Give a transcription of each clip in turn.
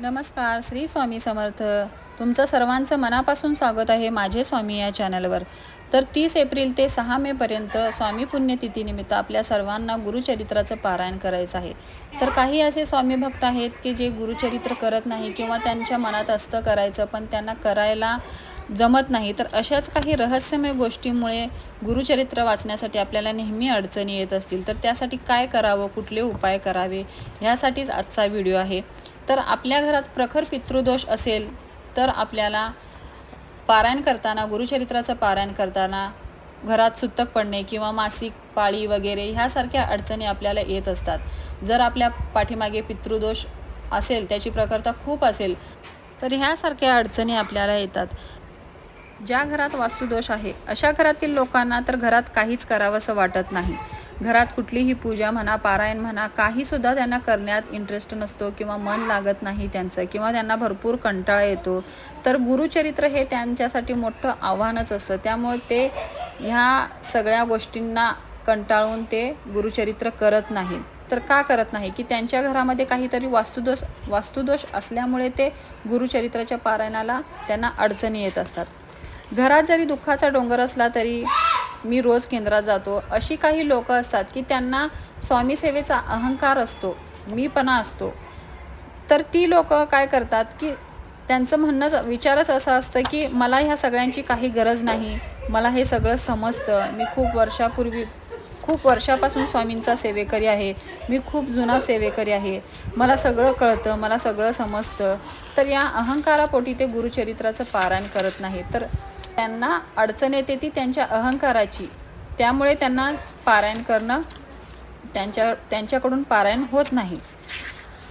नमस्कार श्री स्वामी समर्थ. तुमचं सर्वांचं मनापासून स्वागत आहे माझे स्वामी या चॅनलवर. तर तीस एप्रिल ते सहा मेपर्यंत स्वामी पुण्यतिथीनिमित्त आपल्या सर्वांना गुरुचरित्राचं पारायण करायचं आहे. तर काही असे स्वामी भक्त आहेत की जे गुरुचरित्र करत नाही किंवा त्यांच्या मनात असतं करायचं पण त्यांना करायला जमत नाही. तर अशाच काही रहस्यमय गोष्टीमुळे गुरुचरित्र वाचण्यासाठी आपल्याला नेहमी अडचणी येत असतील. तर त्यासाठी काय करावं? कुठले उपाय करावे? ह्यासाठीच आजचा व्हिडिओ आहे. तर आपल्या घरात प्रखर पितृदोष असेल तर आपल्याला पारायण करताना गुरुचरित्राचं पारायण करताना घरात सुतक पडणे किंवा मासिक पाळी वगैरे ह्यासारख्या अडचणी आपल्याला येत असतात. जर आपल्या पाठीमागे पितृदोष असेल त्याची प्रखरता खूप असेल तर ह्यासारख्या अडचणी आपल्याला येतात. ज्या घरात वास्तुदोष आहे अशा घरातील लोकांना तर घरात काहीच करावंसं वाटत नाही. घरात कुठलीही पूजा म्हणा पारायण म्हणा काहीसुद्धा त्यांना करण्यात इंटरेस्ट नसतो किंवा मन लागत नाही त्यांचं किंवा त्यांना भरपूर कंटाळा येतो. तर गुरुचरित्र हे त्यांच्यासाठी मोठं आव्हानच असतं. त्यामुळे ते ह्या सगळ्या गोष्टींना कंटाळून ते गुरुचरित्र करत नाहीत. तर का करत नाही? की त्यांच्या घरामध्ये काहीतरी वास्तुदोष वास्तुदोष असल्यामुळे ते गुरुचरित्राच्या पारायणाला त्यांना अडचणी येत असतात. घरात जरी दुःखाचा डोंगर असला तरी मी रोज केंद्रात जातो. अशी काही लोक असतात की त्यांना स्वामी सेवेचा अहंकार असतो. मीपणा असतो. तर ती लोक काय करतात की त्यांचं म्हणणं विचारच असं असतं की मला ह्या सगळ्यांची काही गरज नाही. मला हे सगळं समजतं. मी खूप वर्षापूर्वी खूप वर्षापासून स्वामींचा सेवेकरी आहे. मी खूप जुना सेवेकरी आहे. मला सगळं कळतं मला सगळं समजतं. तर या अहंकारापोटी ते गुरुचरित्राचं पारायण करत नाही तर त्यांना अडचण येते ती त्यांच्या अहंकाराची. त्यामुळे त्यांना पारायण करणं त्यांच्या त्यांच्याकडून पारायण होत नाही.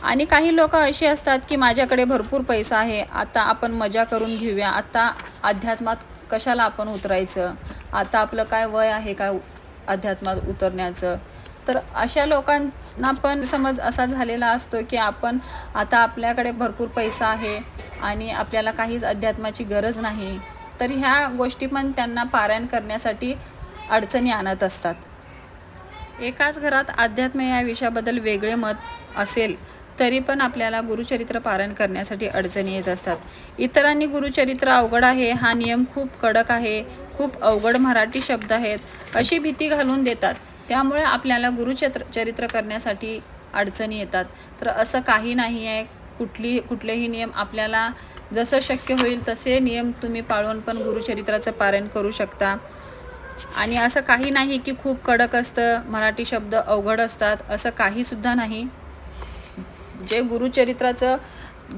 आणि काही लोक अशी असतात की माझ्याकडे भरपूर पैसा आहे आता आपण मजा करून घेऊया. आता अध्यात्मात कशाला आपण उतरायचं? आता आपलं काय वय आहे काय अध्यात्मात उतरण्याचं? तर अशा लोकांना पण समज असा झालेला असतो की आपण आता आपल्याकडे भरपूर पैसा आहे आणि आपल्याला काहीच अध्यात्माची गरज नाही. तर ह्या गोष्टी पण त्यांना पारायण करण्यासाठी अडचणी आणत असतात. एकाच घरात अध्यात्म या विषयाबद्दल वेगळे मत असेल तरी पण आपल्याला गुरुचरित्र पारायण करण्यासाठी अडचणी येत असतात. इतरांनी गुरुचरित्र अवघड आहे हा नियम खूप कडक आहे खूप अवघड मराठी शब्द आहेत अशी भीती घालून देतात. त्यामुळे आपल्याला गुरुचरित्र चरित्र करण्यासाठी अडचणी येतात. तर असं काही नाही आहे कुठली कुठलेही नियम आपल्याला जसं शक्य होईल तसे नियम तुम्ही पाळून पण गुरुचरित्राचं पारायण करू शकता. आणि असं काही नाही की खूप कडक असतं मराठी शब्द अवघड असतात असं काहीसुद्धा नाही. जे गुरुचरित्राचं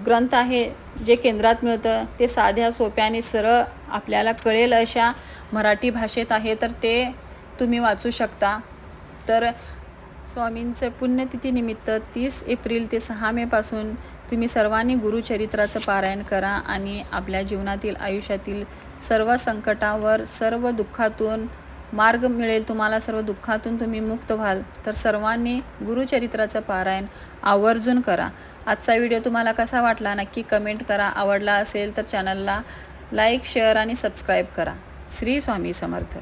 ग्रंथ आहे जे केंद्रात मिळतं ते साध्या सोप्या आणि सरळ आपल्याला कळेल अशा मराठी भाषेत आहे तर ते तुम्ही वाचू शकता. तर स्वामींचं पुण्यतिथीनिमित्त तीस एप्रिल ते सहा मेपासून तुम्ही सर्वांनी गुरुचरित्राचं पारायण करा आणि आपल्या जीवनातील आयुष्यातील सर्व संकटावर सर्व दुःखातून मार्ग मिळेल तुम्हाला सर्व दुःखातून तुम्ही मुक्त व्हाल तर सर्वांनी गुरुचरित्राचं पारायण आवर्जून करा. आजचा व्हिडिओ तुम्हाला कसा वाटला नक्की कमेंट करा. आवडला असेल तर चॅनलला लाईक शेअर आणि सबस्क्राईब करा. श्री स्वामी समर्थ.